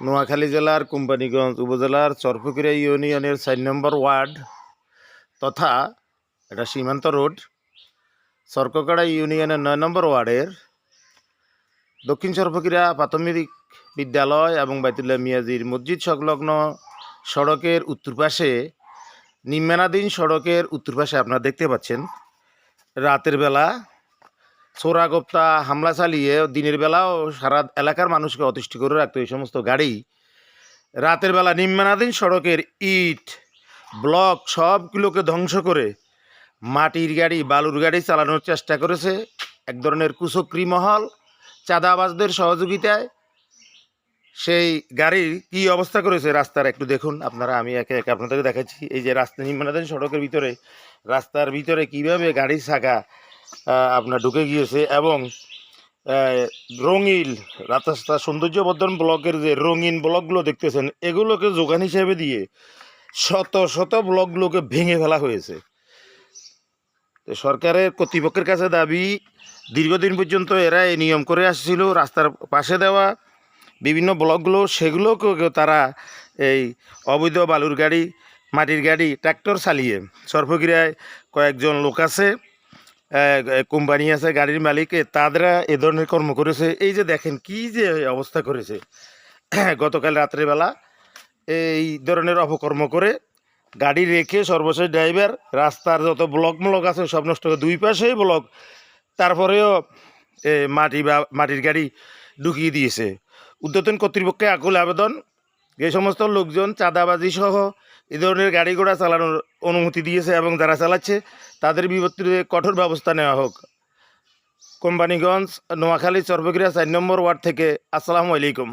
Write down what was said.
নোয়াখালী জেলার কোম্পানিগঞ্জ উপজেলার চরপুকুরিয়া ইউনিয়নের চার নম্বর ওয়ার্ড তথা এটা সীমান্ত রোড সরককাড়া ইউনিয়নের নয় নম্বর ওয়ার্ডের দক্ষিণ চরপুকুরিয়া প্রাথমিক বিদ্যালয় এবং বাইতুল্লাহ মিয়াজির মসজিদ সংলগ্ন সড়কের উত্তর পাশে নিম্নাধীন সড়কের উত্তর পাশে আপনারা দেখতে পাচ্ছেন, রাতের বেলা চোরাগোপ্তা হামলা চালিয়ে দিনের বেলাও সারা এলাকার মানুষকে অতিষ্ঠ করে রাখতো এই সমস্ত গাড়ি। রাতের বেলা নিম্নাধীন সড়কের ইট ব্লক সবগুলোকে ধ্বংস করে মাটির গাড়ি বালুর গাড়ি চালানোর চেষ্টা করেছে এক ধরনের কুচক্রি মহল। চাঁদাবাজদের সহযোগিতায় সেই গাড়ির কি অবস্থা করেছে রাস্তার একটু দেখুন। আপনারা আমি একে একে আপনাদেরকে দেখাচ্ছি। এই যে রাস্তা নিম্নাধীন সড়কের ভিতরে রাস্তার ভিতরে কীভাবে গাড়ির আহ, আপনার ঢুকে গিয়েছে এবং রঙিল রাস্তা সৌন্দর্যবর্ধন ব্লকের যে রঙিন ব্লকগুলো দেখতেছেন, এগুলোকে যোগান হিসেবে দিয়ে শত শত ব্লকগুলোকে ভেঙে ফেলা হয়েছে। সরকারের কর্তৃপক্ষের কাছে দাবি, দীর্ঘদিন পর্যন্ত এরা এই নিয়ম করে আসছিল, রাস্তার পাশে দেওয়া, বিভিন্ন ব্লকগুলো সেগুলোকে তারা এই অবৈধ বালুর গাড়ি, মাটির গাড়ি ট্র্যাক্টর চালিয়ে সর্বক্রিয়ায় কয়েকজন লোক আছে। কোম্পানি আছে, গাড়ির মালিক তারা এ ধরনের কর্ম করেছে। এই যে দেখেন, কি যে অবস্থা করেছে। গতকাল রাত্রেবেলা এই ধরনের অপকর্ম করে গাড়ি রেখে সর্বশেষ ড্রাইভার, রাস্তার যত ব্লক মলক আছে, সব নষ্ট করে দুই পাশেই ব্লক, তারপরেও মাটি বা, মাটির গাড়ি ঢুকিয়ে দিয়েছে। উদ্যতন কর্তৃপক্ষে আকুল আবেদন এই সমস্ত লোকজন চাঁদাবাজি সহ এ ধরনের গাড়ি ঘোড়া চালানোর অনুমতি দিয়েছে এবং যারা চালাচ্ছে, তাদের বিপত্তিতে কঠোর ব্যবস্থা নেওয়া হোক। কোম্পানিগঞ্জ, নোয়াখালী, চর্বগিরা, চার নম্বর ওয়ার্ড থেকে আসসালামু আলাইকুম।